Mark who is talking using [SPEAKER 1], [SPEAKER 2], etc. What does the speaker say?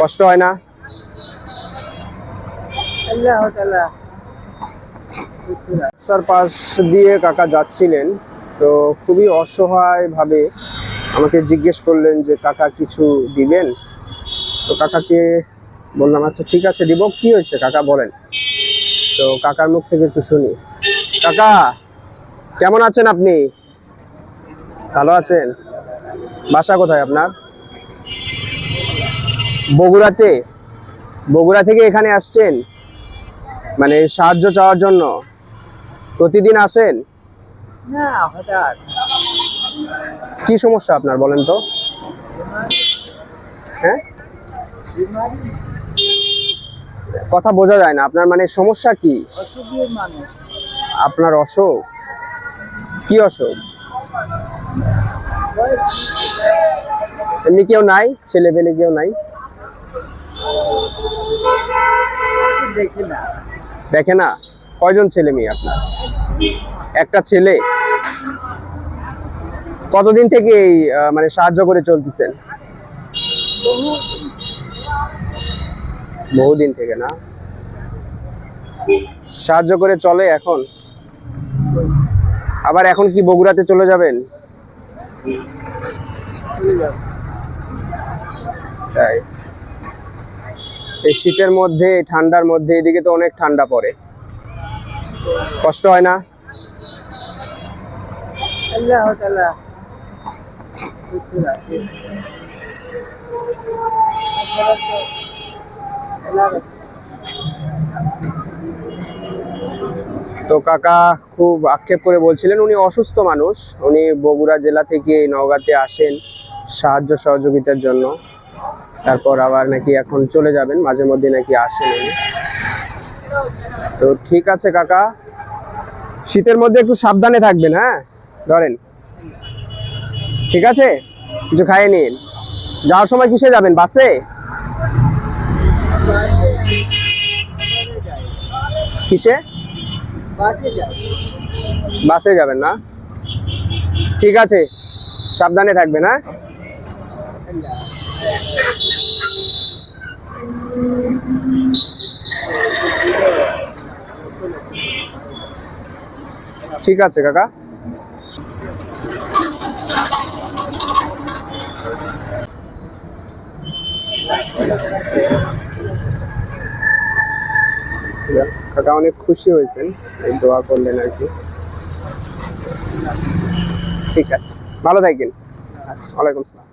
[SPEAKER 1] কষ্ট হয় না? রাস্তার পাশ দিয়ে কাকা যাচ্ছিলেন, তো খুবই অসহায় ভাবে আমাকে জিজ্ঞেস করলেন যে, কাকা কিছু দিবেন? তো কাকাকে বললাম আচ্ছা ঠিক আছে, দিব। কি হয়েছে? কাকা বলেন। তো কাকার মুখ থেকে একটু শুনি। কাকা, কেমন আছেন আপনি? ভালো আছেন। বাসা কোথায় আপনার? বগুড়াতে? বগুড়া থেকে এখানে আসছেন? মানে সাহায্য চাওয়ার জন্য? প্রতিদিন আসেন?
[SPEAKER 2] না হঠাৎ।
[SPEAKER 1] কি সমস্যা আপনার বলেন তো? হ্যাঁ? কথা বোঝা যায় না। আপনার মানে সমস্যা কি? আপনার অসুখ? কি অসুখ? এমনি কেউ নাই? ছেলে পেলে কেউ নাই?
[SPEAKER 2] দেখি না।
[SPEAKER 1] কয়জন ছেলে মেয়ে আপনার? একটা ছেলে। কতদিন থেকে এই মানে সাহায্য করে চলতেছেন? বহুদিন থেকে না? সাহায্য করে চলে এখন? আবার এখন কি বগুড়াতে চলে যাবেন? তাই। এই শীতের মধ্যে ঠান্ডার মধ্যে এদিকে তো অনেক ঠান্ডা পড়ে। কষ্ট হয় না।
[SPEAKER 2] তো
[SPEAKER 1] কাকা খুব আক্ষেপ করে বলছিলেন উনি অসুস্থ মানুষ। উনি বগুড়া জেলা থেকে নওগাঁতে আসেন সাহায্য সহযোগিতার জন্য। তারপর আবার নাকি এখন চলে যাবেন, মাঝে মধ্যে নাকি আসেন তো ঠিক আছে কাকা, শীতের মধ্যে একটু সাবধানে থাকবেন হ্যাঁ? ধরেন। ঠিক আছে? কিছু খাইয়ে নিন। যাওয়ার সময় কিসে যাবেন, বাসে? কিসে? বাসে যাবেন না? ঠিক আছে, সাবধানে থাকবেন হ্যাঁ? ঠিক আছে, কাকা। কাকা অনেক খুশি হয়েছেন, এই দোয়া করলেন আর কি। ঠিক আছে, ভালো থাকেন। ওয়ালাইকুম আসসালাম।